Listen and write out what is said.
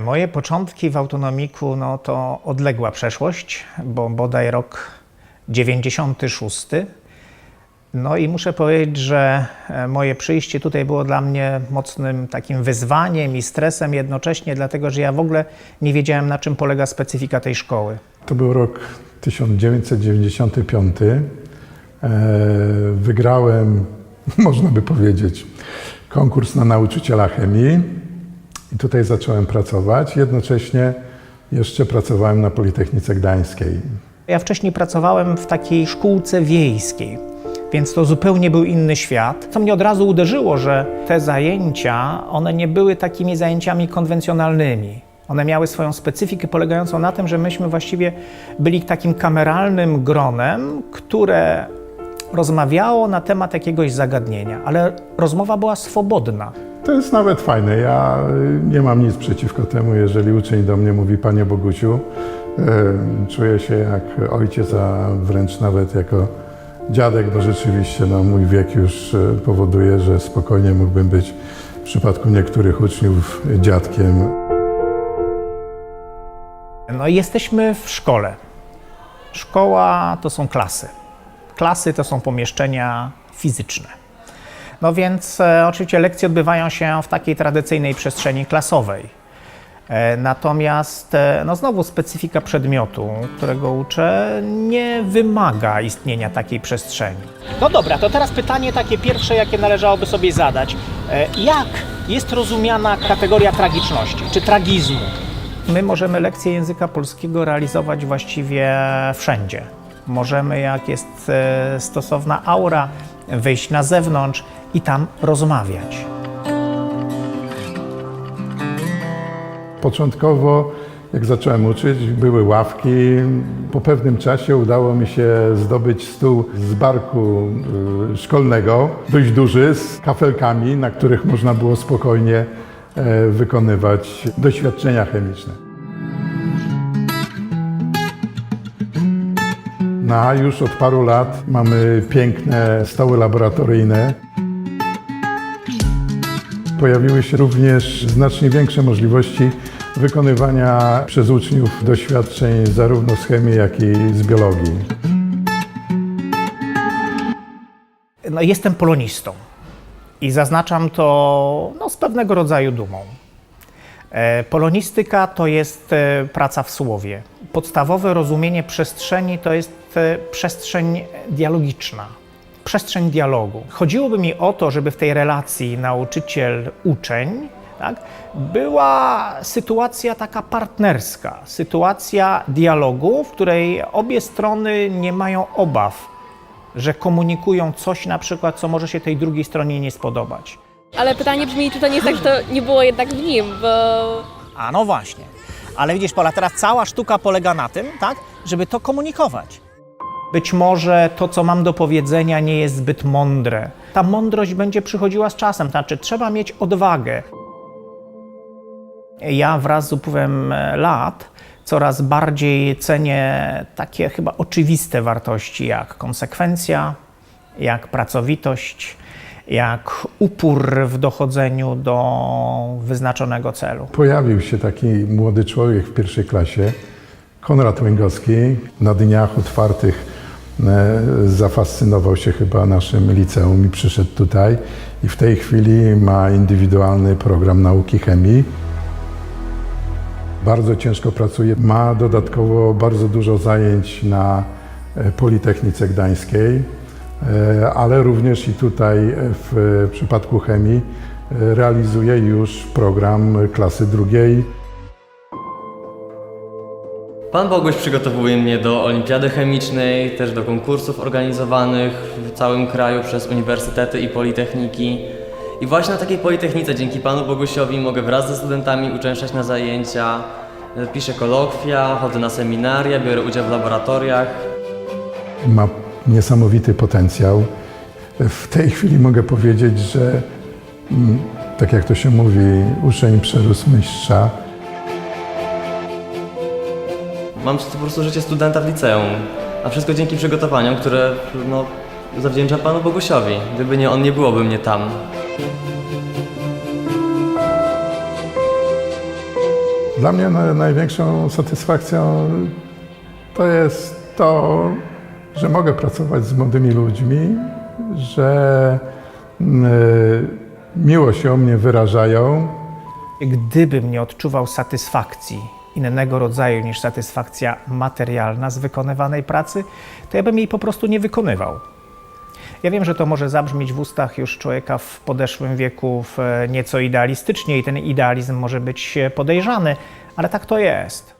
Moje początki w autonomiku no, to odległa przeszłość, bo bodaj rok 96. No i muszę powiedzieć, że e, moje przyjście tutaj było dla mnie mocnym takim wyzwaniem i stresem jednocześnie, dlatego że ja w ogóle nie wiedziałem, na czym polega specyfika tej szkoły. To był rok 1995. E, Wygrałem, można by powiedzieć, konkurs na nauczyciela chemii i tutaj zacząłem pracować. Jednocześnie jeszcze pracowałem na Politechnice Gdańskiej. Ja wcześniej pracowałem w takiej szkółce wiejskiej, więc to zupełnie był inny świat. Co mnie od razu uderzyło, że te zajęcia, one nie były takimi zajęciami konwencjonalnymi. One miały swoją specyfikę polegającą na tym, że myśmy właściwie byli takim kameralnym gronem, które rozmawiało na temat jakiegoś zagadnienia, ale rozmowa była swobodna. To jest nawet fajne. Ja y, nie mam nic przeciwko temu, jeżeli uczeń do mnie mówi Panie Bogusiu. Y, Czuję się jak ojciec, a wręcz nawet jako dziadek, bo rzeczywiście no, mój wiek już y, powoduje, że spokojnie mógłbym być w przypadku niektórych uczniów dziadkiem. No jesteśmy w szkole. Szkoła to są klasy. Klasy to są pomieszczenia fizyczne. No więc e, oczywiście lekcje odbywają się w takiej tradycyjnej przestrzeni klasowej. E, natomiast e, no znowu specyfika przedmiotu, którego uczę, nie wymaga istnienia takiej przestrzeni. No dobra, to teraz pytanie takie pierwsze, jakie należałoby sobie zadać. Jak jest rozumiana kategoria tragiczności czy tragizmu? My możemy lekcje języka polskiego realizować właściwie wszędzie. Możemy, jak jest stosowna aura, wyjść na zewnątrz i tam rozmawiać. Początkowo, jak zacząłem uczyć, były ławki. Po pewnym czasie udało mi się zdobyć stół z barku y, szkolnego, dość duży, z kafelkami, na których można było spokojnie e, wykonywać doświadczenia chemiczne. No już od paru lat mamy piękne stoły laboratoryjne. Pojawiły się również znacznie większe możliwości wykonywania przez uczniów doświadczeń zarówno z chemii, jak i z biologii. No, jestem polonistą i zaznaczam to no, z pewnego rodzaju dumą. E, Polonistyka to jest e, praca w słowie. Podstawowe rozumienie przestrzeni to jest e, przestrzeń dialogiczna, przestrzeń dialogu. Chodziłoby mi o to, żeby w tej relacji nauczyciel-uczeń tak, była sytuacja taka partnerska, sytuacja dialogu, w której obie strony nie mają obaw, że komunikują coś na przykład, co może się tej drugiej stronie nie spodobać. Ale pytanie brzmi, czy to nie jest tak, że to nie było jednak w nim, bo A no właśnie. Ale widzisz, Pola, teraz cała sztuka polega na tym, tak, żeby to komunikować. Być może to, co mam do powiedzenia, nie jest zbyt mądre. Ta mądrość będzie przychodziła z czasem, znaczy trzeba mieć odwagę. Ja wraz z upływem e, lat coraz bardziej cenię takie chyba oczywiste wartości jak konsekwencja, jak pracowitość, jak upór w dochodzeniu do wyznaczonego celu. Pojawił się taki młody człowiek w pierwszej klasie, Konrad Łęgowski. Na dniach otwartych e, zafascynował się chyba naszym liceum i przyszedł tutaj. I w tej chwili ma indywidualny program nauki chemii. Bardzo ciężko pracuje. Ma dodatkowo bardzo dużo zajęć na e, Politechnice Gdańskiej, ale również i tutaj e, w przypadku chemii e, realizuje już program klasy drugiej. Pan Boguś przygotowuje mnie do olimpiady chemicznej, też do konkursów organizowanych w całym kraju przez uniwersytety i politechniki. I właśnie na takiej politechnice dzięki Panu Bogusiowi mogę wraz ze studentami uczęszczać na zajęcia, piszę kolokwia, chodzę na seminaria, biorę udział w laboratoriach. Ma niesamowity potencjał. W tej chwili mogę powiedzieć, że mm, tak jak to się mówi, uczeń przerósł mistrza. Mam po prostu życie studenta w liceum, a wszystko dzięki przygotowaniom, które no, zawdzięczam Panu Bogusiowi. Gdyby nie on, nie byłoby mnie tam. Dla mnie na, największą satysfakcją to jest to, że mogę pracować z młodymi ludźmi, że y, miło się o mnie wyrażają. Gdybym nie odczuwał satysfakcji innego rodzaju niż satysfakcja materialna z wykonywanej pracy, to ja bym jej po prostu nie wykonywał. Ja wiem, że to może zabrzmieć w ustach już człowieka w podeszłym wieku e, nieco idealistycznie i ten idealizm może być e, podejrzany, ale tak to jest.